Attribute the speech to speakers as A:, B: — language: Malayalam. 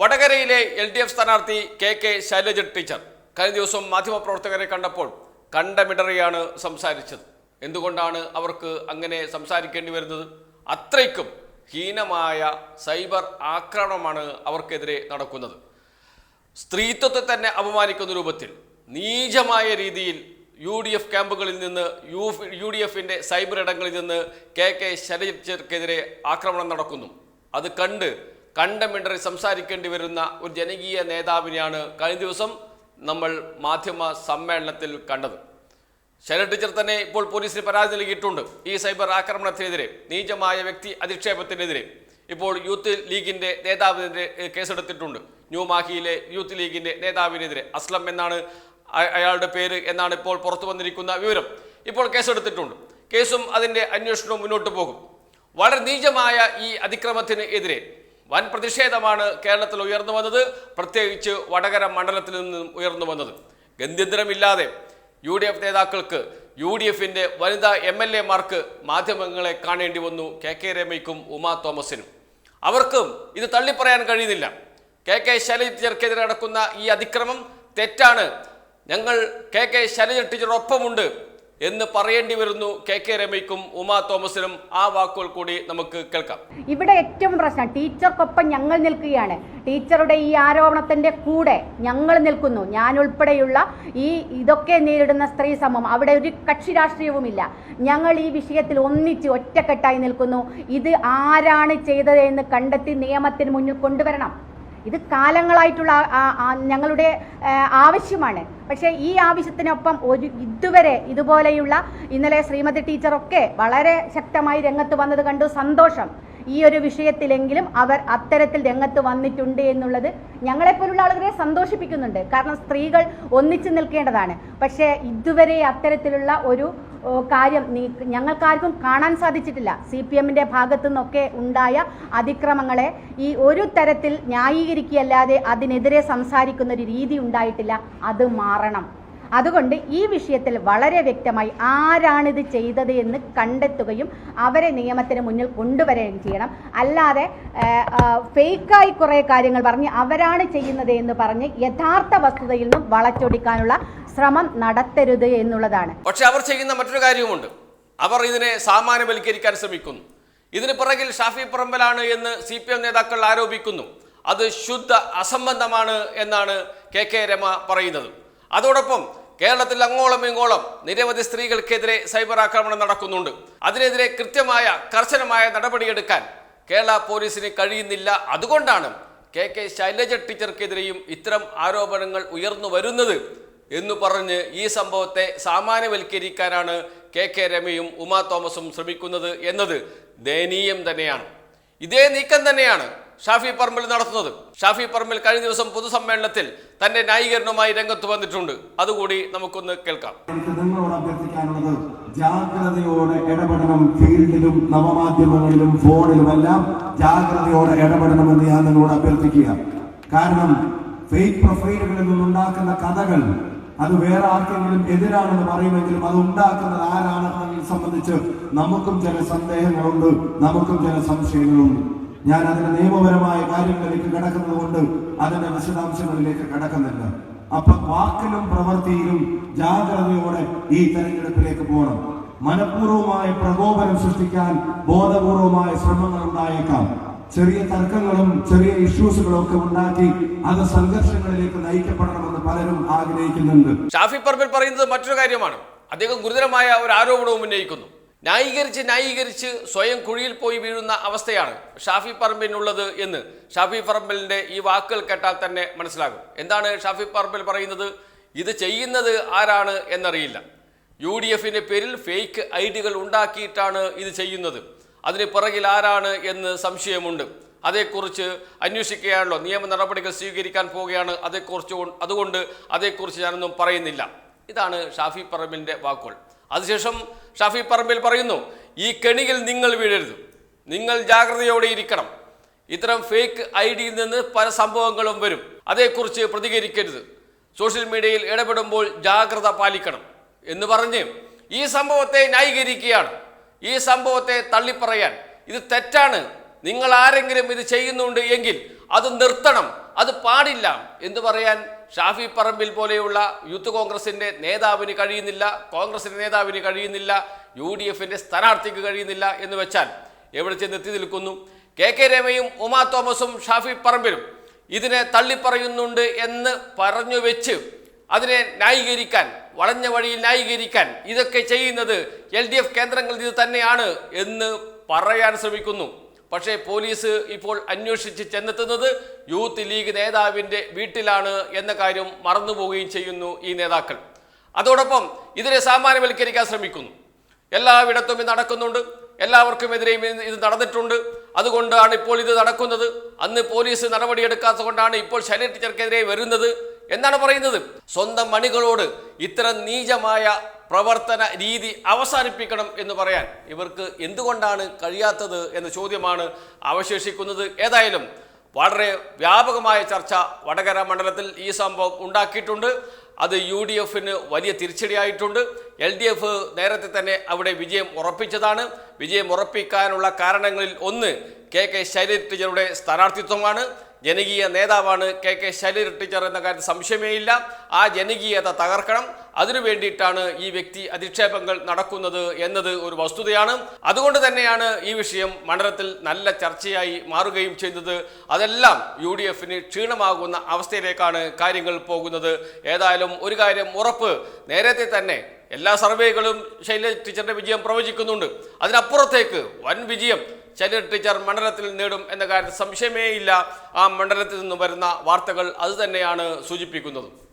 A: വടകരയിലെ എൽ ഡി എഫ് സ്ഥാനാർത്ഥി കെ കെ ശൈലജ ടീച്ചർ കഴിഞ്ഞ ദിവസം മാധ്യമപ്രവർത്തകരെ കണ്ടപ്പോൾ കണ്ടമിടറിയാണ് സംസാരിച്ചത്. എന്തുകൊണ്ടാണ് അവർക്ക് അങ്ങനെ സംസാരിക്കേണ്ടി വരുന്നത്? അത്രയ്ക്കും ഹീനമായ സൈബർ ആക്രമണമാണ് അവർക്കെതിരെ നടക്കുന്നത്. സ്ത്രീത്വത്തെ തന്നെ അപമാനിക്കുന്ന രൂപത്തിൽ നീചമായ രീതിയിൽ യു ഡി എഫ് ക്യാമ്പുകളിൽ നിന്ന് യു യു ഡി എഫിന്റെ സൈബർ ഇടങ്ങളിൽ നിന്ന് കെ കെ ശൈലജയ്ക്കെതിരെ ആക്രമണം നടക്കുന്നു. അത് കണ്ട് കണ്ടമിണ്ടറി സംസാരിക്കേണ്ടി വരുന്ന ഒരു ജനകീയ നേതാവിനെയാണ് കഴിഞ്ഞ ദിവസം നമ്മൾ മാധ്യമ സമ്മേളനത്തിൽ കണ്ടത്. ശൈല ടീച്ചർ തന്നെ ഇപ്പോൾ പോലീസിന് പരാതി നൽകിയിട്ടുണ്ട്. ഈ സൈബർ ആക്രമണത്തിനെതിരെ നീചമായ വ്യക്തി അധിക്ഷേപത്തിനെതിരെ. ഇപ്പോൾ യൂത്ത് ലീഗിന്റെ നേതാവിനെതിരെ കേസെടുത്തിട്ടുണ്ട്. ന്യൂ മാഹിയിലെ യൂത്ത് ലീഗിന്റെ നേതാവിനെതിരെ. അസ്ലം എന്നാണ് അയാളുടെ പേര് എന്നാണ് ഇപ്പോൾ പുറത്തു വന്നിരിക്കുന്ന വിവരം ഇപ്പോൾ കേസെടുത്തിട്ടുണ്ട്. കേസും അതിന്റെ അന്വേഷണവും മുന്നോട്ട് പോകും. വളരെ നീചമായ ഈ അതിക്രമത്തിന് എതിരെ വൻ പ്രതിഷേധമാണ് കേരളത്തിൽ ഉയർന്നു വന്നത് പ്രത്യേകിച്ച് വടകര മണ്ഡലത്തിൽ നിന്നും ഉയർന്നു വന്നത്. ഗന്ധ്യന്തരമില്ലാതെ യു ഡി എഫ് നേതാക്കൾക്ക് യു ഡി എഫിന്റെ വനിതാ എം എൽ എമാർക്ക് മാധ്യമങ്ങളെ കാണേണ്ടി വന്നു കെ കെ രമയ്ക്കും ഉമാ തോമസിനും. അവർക്കും ഇത് തള്ളിപ്പറയാൻ കഴിയുന്നില്ല. കെ കെ ശൈലജ നടക്കുന്ന ഈ അതിക്രമം തെറ്റാണ്. ഞങ്ങൾ കെ കെ ശൈലജ എന്ന് പറയേണ്ടി വരുന്നു കെ കെ രമയ്ക്കും ഉമാ തോമസിനും. ആ വാക്കുകൾ കൂടി നമുക്ക് കേൾക്കാം.
B: ഇവിടെ ഏറ്റവും പ്രശ്നം ടീച്ചർക്കൊപ്പം ഞങ്ങൾ നിൽക്കുകയാണ്. ടീച്ചറുടെ ഈ ആരോപണത്തിന്റെ കൂടെ ഞങ്ങൾ നിൽക്കുന്നു. ഞാൻ ഉൾപ്പെടെയുള്ള ഈ ഇതൊക്കെ നേരിടുന്ന സ്ത്രീ സമൂഹം അവിടെ ഒരു കക്ഷി രാഷ്ട്രീയവുമില്ല. ഞങ്ങൾ ഈ വിഷയത്തിൽ ഒന്നിച്ച് ഒറ്റക്കെട്ടായി നിൽക്കുന്നു. ഇത് ആരാണ് ചെയ്തത് എന്ന് കണ്ടെത്തി നിയമത്തിന് മുന്നിൽ കൊണ്ടുവരണം. ഇത് കാലങ്ങളായിട്ടുള്ള ഞങ്ങളുടെ ആവശ്യമാണ്. പക്ഷേ ഈ ആവശ്യത്തിനൊപ്പം ഒരു ഇതുവരെ ഇതുപോലെയുള്ള ഇന്നലെ ശ്രീമതി ടീച്ചറൊക്കെ വളരെ ശക്തമായി രംഗത്ത് വന്നത് കണ്ടു സന്തോഷം. ഈ ഒരു വിഷയത്തിലെങ്കിലും അവർ അത്തരത്തിൽ രംഗത്ത് വന്നിട്ടുണ്ട് എന്നുള്ളത് ഞങ്ങളെപ്പോലുള്ള ആളുകളെ സന്തോഷിപ്പിക്കുന്നുണ്ട്. കാരണം സ്ത്രീകൾ ഒന്നിച്ചു നിൽക്കേണ്ടതാണ്. പക്ഷേ ഇതുവരെ അത്തരത്തിലുള്ള ഒരു കാര്യം നീ- ഞങ്ങൾക്കാർക്കും കാണാൻ സാധിച്ചിട്ടില്ല. സി പി എമ്മിന്റെ ഭാഗത്തു നിന്നൊക്കെ ഉണ്ടായ അതിക്രമങ്ങളെ ഈ ഒരു തരത്തിൽ ന്യായീകരിക്കുകയല്ലാതെ അതിനെതിരെ സംസാരിക്കുന്ന ഒരു രീതി ഉണ്ടായിട്ടില്ല. അത് മാറണം. അതുകൊണ്ട് ഈ വിഷയത്തിൽ വളരെ വ്യക്തമായി ആരാണിത് ചെയ്തത് എന്ന് കണ്ടെത്തുകയും അവരെ നിയമത്തിന് മുന്നിൽ കൊണ്ടുവരികയും ചെയ്യണം. അല്ലാതെ ഫേക്കായി കുറേ കാര്യങ്ങൾ പറഞ്ഞ് അവരാണ് ചെയ്യുന്നത് എന്ന് പറഞ്ഞ് യഥാർത്ഥ വസ്തുതയിൽ നിന്നും വളച്ചൊടിക്കാനുള്ള ശ്രമം നടത്തരുത് എന്നുള്ളതാണ്.
A: പക്ഷെ അവർ ചെയ്യുന്ന മറ്റൊരു കാര്യമുണ്ട് അവർ ഇതിനെ സാമാന്യവൽക്കരിക്കാൻ ശ്രമിക്കുന്നു. ഇതിന് പിറകിൽ ഷാഫി പറമ്പലാണ് എന്ന് സി പി എം നേതാക്കൾ ആരോപിക്കുന്നു. അത് ശുദ്ധ അസംബന്ധമാണ് എന്നാണ് കെ കെ രമ പറയുന്നത്. അതോടൊപ്പം കേരളത്തിൽ അങ്ങോളം ഇങ്ങോളം നിരവധി സ്ത്രീകൾക്കെതിരെ സൈബർ ആക്രമണം നടക്കുന്നുണ്ട്. അതിനെതിരെ കൃത്യമായ കർശനമായ നടപടിയെടുക്കാൻ കേരള പോലീസിന് കഴിയുന്നില്ല. അതുകൊണ്ടാണ് കെ കെ ശൈലജ ടീച്ചർക്കെതിരെയും ഇത്തരം ആരോപണങ്ങൾ ഉയർന്നു വരുന്നത് എന്ന് പറഞ്ഞ് ഈ സംഭവത്തെ സാമാന്യവൽക്കരിക്കാനാണ് കെ കെ രമയും ഉമാ തോമസും ശ്രമിക്കുന്നത് എന്നത് ദയനീയം തന്നെയാണ്. ഇതേ നീക്കം തന്നെയാണ് ഷാഫി പറമ്പിൽ നടത്തുന്നത്. ഷാഫി പറമ്പിൽ കഴിഞ്ഞ ദിവസം പൊതുസമ്മേളനത്തിൽ തന്റെ ന്യായീകരണവുമായി രംഗത്ത് വന്നിട്ടുണ്ട്. അതുകൂടി നമുക്കൊന്ന് കേൾക്കാം.
C: ജാഗ്രതയോടെ ഇടപെടണം. ഫീൽഡിലും നവമാധ്യമങ്ങളിലും ഫോണിലുമെല്ലാം ജാഗ്രതയോടെ ഇടപെടണമെന്ന് ഞാൻ നിങ്ങളോട് അഭ്യർത്ഥിക്കുക. കാരണം ഫേക്ക് പ്രൊഫൈലുകളിൽ നിന്നുണ്ടാക്കുന്ന കഥകൾ അത് വേറെ ആർക്കെങ്കിലും എതിരാണെന്ന് പറയുമെങ്കിലും അത് ഉണ്ടാക്കുന്നത് ആരാണെന്നതിനെ സംബന്ധിച്ച് നമുക്കും ചില സന്ദേഹങ്ങളുണ്ട്. നമുക്കും ചില സംശയങ്ങളുണ്ട്. ഞാൻ അതിന്റെ നിയമപരമായ കാര്യങ്ങളിലേക്ക് കിടക്കുന്നത് കൊണ്ട് അതിന്റെ വിശദാംശങ്ങളിലേക്ക് കടക്കുന്നില്ല. അപ്പൊ വാക്കിലും പ്രവൃത്തിയിലും ജാഗ്രതയോടെ ഈ തെരഞ്ഞെടുപ്പിലേക്ക് പോകണം. മനഃപൂർവമായ പ്രകോപനം സൃഷ്ടിക്കാൻ ബോധപൂർവമായ ശ്രമങ്ങൾ ഉണ്ടായേക്കാം. ചെറിയ തർക്കങ്ങളും ചെറിയ ഇഷ്യൂസുകളും ഒക്കെ ഉണ്ടാക്കി അത് സംഘർഷങ്ങളിലേക്ക് നയിക്കപ്പെടണമെന്ന് പലരും ആഗ്രഹിക്കുന്നുണ്ട്.
A: ഷാഫി പറമ്പിൽ പറയുന്നത് മറ്റൊരു കാര്യമാണ്. അദ്ദേഹം ഗുരുതരമായ ഒരു ആരോപണവും ഉന്നയിക്കുന്നു. ന്യായീകരിച്ച് ന്യായീകരിച്ച് സ്വയം കുഴിയിൽ പോയി വീഴുന്ന അവസ്ഥയാണ് ഷാഫി പറമ്പിനുള്ളത് എന്ന്. ഷാഫി പറമ്പലിന്റെ ഈ വാക്കുകൾ കേട്ടാൽ തന്നെ മനസ്സിലാകും. എന്താണ് ഷാഫി പറമ്പൽ പറയുന്നത്? ഇത് ചെയ്യുന്നത് ആരാണ് എന്നറിയില്ല. യു ഡി എഫിന്റെ പേരിൽ ഫേക്ക് ഐ ഡികൾ ഉണ്ടാക്കിയിട്ടാണ് ഇത് ചെയ്യുന്നത്. അതിന് പിറകിൽ ആരാണ് എന്ന് സംശയമുണ്ട്. അതേക്കുറിച്ച് അന്വേഷിക്കുകയാണല്ലോ. നിയമ നടപടികൾ സ്വീകരിക്കാൻ പോവുകയാണ് അതേക്കുറിച്ച് അതുകൊണ്ട് അതേക്കുറിച്ച് ഞാനൊന്നും പറയുന്നില്ല. ഇതാണ് ഷാഫി പറമ്പിന്റെ വാക്കുകൾ. അതിനുശേഷം ഷാഫി പറമ്പിൽ പറയുന്നു ഈ കെണിയിൽ നിങ്ങൾ വീഴരുത്. നിങ്ങൾ ജാഗ്രതയോടെ ഇരിക്കണം. ഇത്തരം ഫേക്ക് ഐ ഡിയിൽ നിന്ന് പല സംഭവങ്ങളും വരും. അതേക്കുറിച്ച് പ്രതികരിക്കരുത്. സോഷ്യൽ മീഡിയയിൽ ഇടപെടുമ്പോൾ ജാഗ്രത പാലിക്കണം. എന്ന് പറഞ്ഞ് ഈ സംഭവത്തെ ന്യായീകരിക്കുകയാണ്. ഈ സംഭവത്തെ തള്ളിപ്പറയാൻ. ഇത് തെറ്റാണ്. നിങ്ങൾ ആരെങ്കിലും ഇത് ചെയ്യുന്നുണ്ട് എങ്കിൽ അത് നിർത്തണം. അത് പാടില്ല എന്ന് പറയാൻ ഷാഫി പറമ്പിൽ പോലെയുള്ള യൂത്ത് കോൺഗ്രസിന്റെ നേതാവിന് കഴിയുന്നില്ല കോൺഗ്രസിന്റെ നേതാവിന് കഴിയുന്നില്ല യു ഡി എഫിന്റെ സ്ഥാനാർത്ഥിക്ക് കഴിയുന്നില്ല എന്ന് വെച്ചാൽ എവിടെ ചെന്ന് എത്തി നിൽക്കുന്നു? കെ കെ രമയും ഉമാ തോമസും ഷാഫി പറമ്പിലും ഇതിനെ തള്ളിപ്പറയുന്നുണ്ട് എന്ന് പറഞ്ഞു വെച്ച് അതിനെ ന്യായീകരിക്കാൻ വളഞ്ഞ വഴിയിൽ ന്യായീകരിക്കാൻ ഇതൊക്കെ ചെയ്യുന്നത് എൽ ഡി എഫ് കേന്ദ്രങ്ങളിൽ ഇത് തന്നെയാണ് എന്ന് പറയാൻ ശ്രമിക്കുന്നു. പക്ഷേ പോലീസ് ഇപ്പോൾ അന്വേഷിച്ച് ചെന്നെത്തുന്നത് യൂത്ത് ലീഗ് നേതാവിന്റെ വീട്ടിലാണ് എന്ന കാര്യം മറന്നുപോവുകയും ചെയ്യുന്നു ഈ നേതാക്കൾ. അതോടൊപ്പം ഇതിനെ സാമാന്യവൽക്കരിക്കാൻ ശ്രമിക്കുന്നു. എല്ലായിടത്തും ഇത് നടക്കുന്നുണ്ട്. എല്ലാവർക്കുമെതിരെയും ഇത് നടന്നിട്ടുണ്ട്. അതുകൊണ്ടാണ് ഇപ്പോൾ ഇത് നടക്കുന്നത്. അന്ന് പോലീസ് നടപടിയെടുക്കാത്തത് കൊണ്ടാണ് ഇപ്പോൾ ശൈലജ ടീച്ചർക്കെതിരെ വരുന്നത് എന്നാണ് പറയുന്നത്. സ്വന്തം മണികളോട് ഇത്തരം നീചമായ പ്രവർത്തന രീതി അവസാനിപ്പിക്കണം എന്ന് പറയാൻ ഇവർക്ക് എന്തുകൊണ്ടാണ് കഴിയാത്തത് എന്ന ചോദ്യമാണ് അവശേഷിക്കുന്നത്. ഏതായാലും വളരെ വ്യാപകമായ ചർച്ച വടകര മണ്ഡലത്തിൽ ഈ സംഭവം ഉണ്ടാക്കിയിട്ടുണ്ട്. അത് യു ഡി എഫിന് വലിയ തിരിച്ചടിയായിട്ടുണ്ട്. എൽ ഡി എഫ് നേരത്തെ തന്നെ അവിടെ വിജയം ഉറപ്പിച്ചതാണ്. വിജയം ഉറപ്പിക്കാനുള്ള കാരണങ്ങളിൽ ഒന്ന് കെ കെ ശൈലജ ടീച്ചറുടെ സ്ഥാനാർത്ഥിത്വമാണ്. ജനകീയ നേതാവാണ് കെ കെ ശൈലജ ടീച്ചർ എന്ന കാര്യത്തിൽ സംശയമേ ഇല്ല. ആ ജനകീയത തകർക്കണം. അതിനു വേണ്ടിയിട്ടാണ് ഈ വ്യക്തി അധിക്ഷേപങ്ങൾ നടക്കുന്നത് എന്നത് ഒരു വസ്തുതയാണ്. അതുകൊണ്ട് തന്നെയാണ് ഈ വിഷയം മണ്ഡലത്തിൽ നല്ല ചർച്ചയായി മാറുകയും ചെയ്തത്. അതെല്ലാം യു ഡി എഫിന് ക്ഷീണമാകുന്ന അവസ്ഥയിലേക്കാണ് കാര്യങ്ങൾ പോകുന്നത്. ഏതായാലും ഒരു കാര്യം ഉറപ്പ്. നേരത്തെ തന്നെ എല്ലാ സർവേകളും ശൈലജ ടീച്ചറിന്റെ വിജയം പ്രവചിക്കുന്നുണ്ട്. അതിനപ്പുറത്തേക്ക് വൻ വിജയം ശൈലജ ടീച്ചർ മണ്ഡലത്തിൽ നേടും എന്ന കാര്യത്തിൽ സംശയമേയില്ല. ആ മണ്ഡലത്തിൽ നിന്ന് വരുന്ന വാർത്തകൾ അത് തന്നെയാണ് സൂചിപ്പിക്കുന്നത്.